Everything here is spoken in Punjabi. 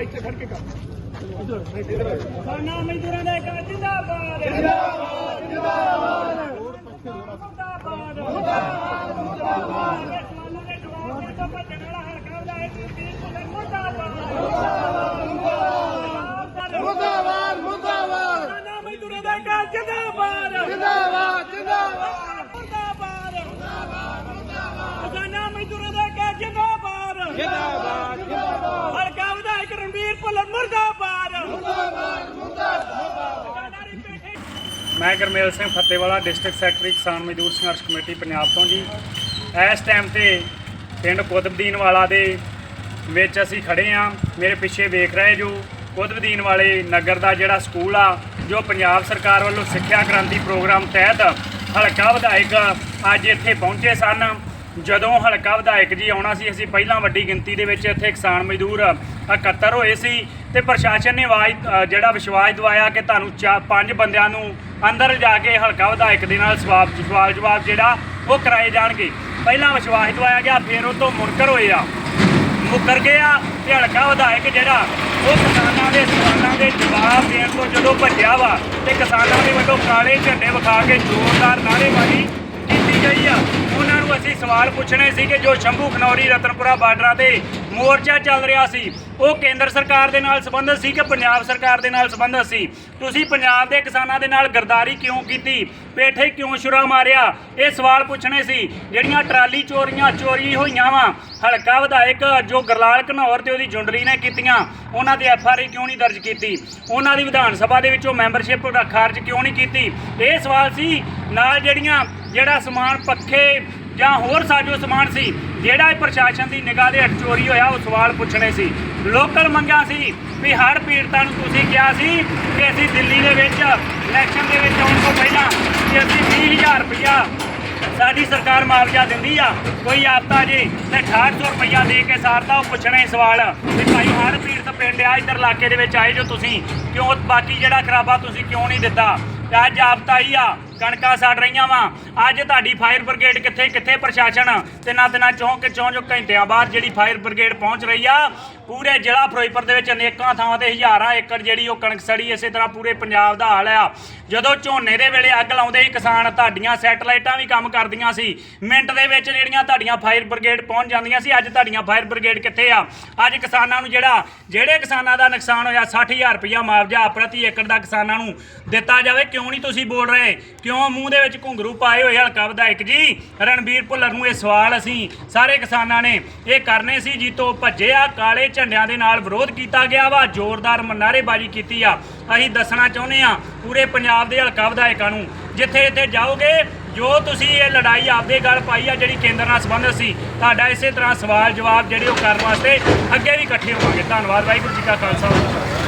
ਬਾਈ ਇੱਥੇ ਖੜ ਕੇ ਕਰ ਇਧਰ ਸਰਨਾ ਮਜ਼ਦੂਰਾਂ ਦਾ ਇੱਕ ਜਿੰਦਾਬਾਦ ਜਿੰਦਾਬਾਦ ਜਿੰਦਾਬਾਦ ਜਿੰਦਾਬਾਦ ਜਿੰਦਾਬਾਦ ਸਵਾਲਾਂ ਦੇ ਜਵਾਬ ਦੇ ਤੋਂ ਭੱਜਣ ਵਾਲਾ ਹਲਕਾ ਦਾ ਇਹ ਵੀਰ ਪੁੱਤਰ ਮੁਰਦਾਬਾਦ ਮੁਰਦਾਬਾਦ ਮੁਰਦਾਬਾਦ ਮੁਰਦਾਬਾਦ ਸਰਨਾ ਮਜ਼ਦੂਰਾਂ ਦਾ ਇੱਕ ਜਿੰਦਾਬਾਦ ਜਿੰਦਾਬਾਦ ਜਿੰਦਾਬਾਦ ਮੁਰਦਾਬਾਦ ਮੁਰਦਾਬਾਦ ਮੁਰਦਾਬਾਦ ਸਰਨਾ ਮਜ਼ਦੂਰਾਂ ਦਾ ਇੱਕ ਜਿੰਦਾਬਾਦ ਜਿੰਦਾਬਾਦ ਰਣਵੀਰ ਭੁੱਲਰ ਮੁਰਦਾਬਾਦ। ਮੁਰਦਾਬਾਦ ਮੈਂ ਗਰਮੇਲ ਸਿੰਘ ਫਤਿਹਵਾਲਾ ਡਿਸਟ੍ਰਿਕਟ ਸੈਕਟਰੀ ਕਿਸਾਨ ਮਜ਼ਦੂਰ ਸੰਘਰਸ਼ ਕਮੇਟੀ ਪੰਜਾਬ ਤੋਂ ਜੀ। ਇਸ ਟਾਈਮ ਤੇ ਪਿੰਡ ਕੁਤਬਦੀਨ ਵਾਲਾ ਦੇ ਵਿੱਚ ਅਸੀਂ ਖੜੇ ਆ ਮੇਰੇ ਪਿੱਛੇ ਵੇਖ ਰਹੇ ਜੋ ਕੁਤਬਦੀਨ ਵਾਲੇ ਨਗਰ ਦਾ ਜਿਹੜਾ ਸਕੂਲ ਆ, ਜੋ ਪੰਜਾਬ ਸਰਕਾਰ ਵੱਲੋਂ ਸਿੱਖਿਆ ਕ੍ਰਾਂਤੀ ਪ੍ਰੋਗਰਾਮ ਤਹਿਤ ਹਲਕਾ ਵਿਧਾਇਕ ਅੱਜ ਇੱਥੇ ਪਹੁੰਚੇ ਸਨ। ਜਦੋਂ ਹਲਕਾ ਵਿਧਾਇਕ ਜੀ ਆਉਣਾ ਸੀ, ਅਸੀਂ ਪਹਿਲਾਂ ਵੱਡੀ ਗਿਣਤੀ ਦੇ ਵਿੱਚ ਇੱਥੇ ਕਿਸਾਨ ਮਜ਼ਦੂਰ ਇਕੱਤਰ ਹੋਏ ਸੀ ਤੇ ਪ੍ਰਸ਼ਾਸਨ ਨੇ ਆਵਾਜ਼ ਜਿਹੜਾ ਵਿਸ਼ਵਾਸ ਦਵਾਇਆ ਕਿ ਤੁਹਾਨੂੰ ਚਾ, ਪੰਜ ਬੰਦਿਆਂ ਨੂੰ ਅੰਦਰ ਜਾ ਕੇ ਹਲਕਾ ਵਿਧਾਇਕ ਦੇ ਨਾਲ ਸਵਾਲ ਸਵਾਲ ਜਵਾਬ ਜਿਹੜਾ ਉਹ ਕਰਾਏ ਜਾਣਗੇ। ਪਹਿਲਾਂ ਵਿਸ਼ਵਾਸ ਦਵਾਇਆ ਗਿਆ, ਫਿਰ ਉਹ ਤੋਂ ਮੁਨਕਰ ਹੋਏ ਆ। ਮੁੱਕਰ ਗਿਆ ਤੇ ਹਲਕਾ ਵਿਧਾਇਕ ਜਿਹੜਾ ਉਹ ਕਿਸਾਨਾਂ ਦੇ ਸਵਾਲਾਂ ਦੇ ਜਵਾਬ ਦੇਣ ਤੋਂ ਜਦੋਂ ਭੱਜਿਆ ਵਾ ਤੇ ਕਿਸਾਨਾਂ ਦੇ ਵੱਲੋਂ ਕਾਲੇ ਝੰਡੇ ਵਿਖਾ ਕੇ ਜ਼ੋਰਦਾਰ ਨਾਅਰੇਬਾਜ਼ੀ ਕੀਤੀ ਗਈ ਆ। ਉਹਨਾਂ ਨੂੰ ਅਸੀਂ ਸਵਾਲ ਪੁੱਛਣੇ ਸੀ ਕਿ ਜੋ ਸ਼ੰਭੂ ਖਨੌਰੀ ਰਤਨਪੁਰਾ ਬਾਰਡਰਾਂ ਤੇ ਮੋਰਚਾ ਚੱਲ ਰਿਹਾ ਸੀ। ਉਹ ਕੇਂਦਰ ਸਰਕਾਰ ਦੇ ਨਾਲ ਸੰਬੰਧਿਤ ਸੀ ਕਿ ਪੰਜਾਬ ਸਰਕਾਰ ਦੇ ਨਾਲ ਸੰਬੰਧਿਤ ਸੀ? ਤੁਸੀਂ ਪੰਜਾਬ ਦੇ ਕਿਸਾਨਾਂ ਦੇ ਨਾਲ ਗਰਦਾਰੀ ਕਿਉਂ ਕੀਤੀ? ਪੇਠੇ ਕਿਉਂ ਛੁਰਾ ਮਾਰਿਆ? ਇਹ ਸਵਾਲ ਪੁੱਛਣੇ ਸੀ। ਜਿਹੜੀਆਂ ਟਰਾਲੀ ਚੋਰੀਆਂ, ਚੋਰੀ ਹੋਈਆਂ ਵਾ, ਹਲਕਾ ਵਿਧਾਇਕ ਜੋ ਗਰਲਾਲ ਘਨੌਰ ਤੇ ਉਹਦੀ ਜੁੰਡਲੀ ਨੇ ਕੀਤੀਆਂ, ਉਹਨਾਂ ਦੀ ਐਫ ਆਰ ਆਈ ਕਿਉਂ ਨਹੀਂ ਦਰਜ ਕੀਤੀ? ਉਹਨਾਂ ਦੀ ਵਿਧਾਨ ਸਭਾ ਦੇ ਵਿੱਚੋਂ ਮੈਂਬਰਸ਼ਿਪ ਖਾਰਜ ਕਿਉਂ ਨਹੀਂ ਕੀਤੀ? ਇਹ ਸਵਾਲ ਸੀ। ਨਾਲ ਜਿਹੜੀਆਂ ਜਿਹੜਾ ਸਮਾਨ ਪੱਖੇ ਜਾਂ ਹੋਰ ਸਾਜੋ ਸਮਾਨ ਸੀ, ਜਿਹੜਾ ਪ੍ਰਸ਼ਾਸਨ ਦੀ ਨਿਗਾਹ ਦੇ ਹੇਠ ਚੋਰੀ ਹੋਇਆ, ਉਹ ਸਵਾਲ ਪੁੱਛਣੇ ਸੀ। ਲੋਕਲ ਮੰਗਾਂ ਸੀ ਵੀ ਹਰ ਪੀੜਤਾਂ ਨੂੰ ਤੁਸੀਂ ਕਿਹਾ ਸੀ ਕਿ ਅਸੀਂ ਦਿੱਲੀ ਦੇ ਵਿੱਚ ਇਲੈਕਸ਼ਨ ਦੇ ਵਿੱਚ ਆਉਣ ਤੋਂ ਪਹਿਲਾਂ ਕਿ ਅਸੀਂ 20000 ਰੁਪਇਆ ਸਾਡੀ ਸਰਕਾਰ ਮੁਆਵਜ਼ਾ ਦਿੰਦੀ ਆ। ਕੋਈ ਆਪਤਾ ਜੀ ਤੇ 6800 ਰੁਪਇਆ ਦੇ ਕੇ ਸਾਰਦਾ ਉਹ ਪੁੱਛਣੇ ਸਵਾਲ ਵੀ ਭਾਈ ਹਰ ਪੀੜਤ ਪਿੰਡ ਆ, ਇਧਰ ਇਲਾਕੇ ਦੇ ਵਿੱਚ ਆਏ ਜੋ ਤੁਸੀਂ, ਕਿਉਂ ਬਾਕੀ ਜਿਹੜਾ ਖਰਾਬਾ ਤੁਸੀਂ ਕਿਉਂ ਨਹੀਂ ਦਿੱਤਾ? ਅੱਜ ਆਪਤਾ ਹੀ ਆ ਕਣਕਾਂ ਸੜ ਰਹੀਆਂ ਵਾ। ਅੱਜ ਤੁਹਾਡੀ ਫਾਇਰ ਬ੍ਰਿਗੇਡ ਕਿੱਥੇ ਕਿੱਥੇ ਪ੍ਰਸ਼ਾਸਨ? ਤੇ ਨਾ ਦਿਨਾਂ ਚੌਂ ਕਿ ਚੌਂ ਜੋ ਘੰਟਿਆਂ ਬਾਅਦ ਜਿਹੜੀ ਫਾਇਰ ਬ੍ਰਿਗੇਡ ਪਹੁੰਚ ਰਹੀ ਆ, ਪੂਰੇ ਜ਼ਿਲ੍ਹਾ ਫਿਰੋਜ਼ਪੁਰ ਦੇ ਵਿੱਚ ਅਨੇਕਾਂ ਥਾਵਾਂ ਤੇ ਹਜ਼ਾਰਾਂ ਏਕੜ ਜਿਹੜੀ ਉਹ ਕਣਕ ਸੜੀ, ਇਸੇ ਤਰ੍ਹਾਂ ਪੂਰੇ ਪੰਜਾਬ ਦਾ ਹਾਲ ਆ। ਜਦੋਂ ਝੋਨੇ ਦੇ ਵੇਲੇ ਅੱਗ ਲਾਉਂਦੇ ਹੀ ਕਿਸਾਨ ਤੁਹਾਡੀਆਂ ਸੈਟਲਾਈਟਾਂ ਵੀ ਕੰਮ ਕਰਦੀਆਂ ਸੀ। ਮਿੰਟ ਦੇ ਵਿੱਚ ਜਿਹੜੀਆਂ ਤੁਹਾਡੀਆਂ ਫਾਇਰ ਬ੍ਰਿਗੇਡ ਪਹੁੰਚ ਜਾਂਦੀਆਂ ਸੀ, ਅੱਜ ਤੁਹਾਡੀਆਂ ਫਾਇਰ ਬ੍ਰਿਗੇਡ ਕਿੱਥੇ ਆ? ਅੱਜ ਕਿਸਾਨਾਂ ਨੂੰ ਜਿਹੜਾ, ਜਿਹੜੇ ਕਿਸਾਨਾਂ ਦਾ ਨੁਕਸਾਨ ਹੋਇਆ 60000 ਰੁਪਇਆ ਮੁਆਵਜ਼ਾ ਪ੍ਰਤੀ ਏਕੜ ਦਾ ਕਿਸਾਨਾਂ ਨੂੰ ਦਿੱਤਾ ਜਾਵੇ। ਕਿਉਂ ਨਹੀਂ ਤੁਸੀਂ ਬੋਲ ਰਹੇ? ਕਿਉਂ ਮੂੰਹ ਦੇ ਵਿੱਚ ਘੁੰਗਰੂ ਪਾਏ ਹੋਏ ਹਲਕਾ ਵਿਧਾਇਕ ਜੀ? ਰਣਬੀਰ ਭੁੱਲਰ ਨੂੰ ਇਹ ਸਵਾਲ ਅਸੀਂ ਸਾਰੇ ਕਿਸਾਨਾਂ ਨੇ ਇਹ ਕਰਨੇ ਸੀ, ਜੀਤੋ ਭੱਜੇ ਆ, ਕਾਲੇ ਝੰਡਿਆਂ ਦੇ ਨਾਲ ਵਿਰੋਧ ਕੀਤਾ ਗਿਆ ਵਾ, ਜ਼ੋਰਦਾਰ ਨਾਅਰੇਬਾਜ਼ੀ ਕੀਤੀ ਆ। ਅਸੀਂ ਦੱਸਣਾ ਚਾਹੁੰਦੇ ਆ ਪੂਰੇ ਪੰਜਾਬ ਦੇ ਹਲਕਾ ਵਿਧਾਇਕਾਂ ਨੂੰ, ਜਿੱਥੇ ਇੱਥੇ ਜਾਓਗੇ, ਜੋ ਤੁਸੀਂ ਇਹ ਲੜਾਈ ਆਪਦੇ ਗੱਲ ਪਾਈ ਆ, ਜਿਹੜੀ ਕੇਂਦਰ ਨਾਲ ਸੰਬੰਧਿਤ ਸੀ, ਤੁਹਾਡਾ ਇਸੇ ਤਰ੍ਹਾਂ ਸਵਾਲ ਜਵਾਬ ਜਿਹੜੇ ਉਹ ਕਰਨ ਵਾਸਤੇ ਅੱਗੇ ਵੀ ਇਕੱਠੇ ਹੋਵਾਂਗੇ। ਧੰਨਵਾਦ, ਵਾਹਿਗੁਰੂ ਜੀ ਕਾ ਖਾਲਸਾ।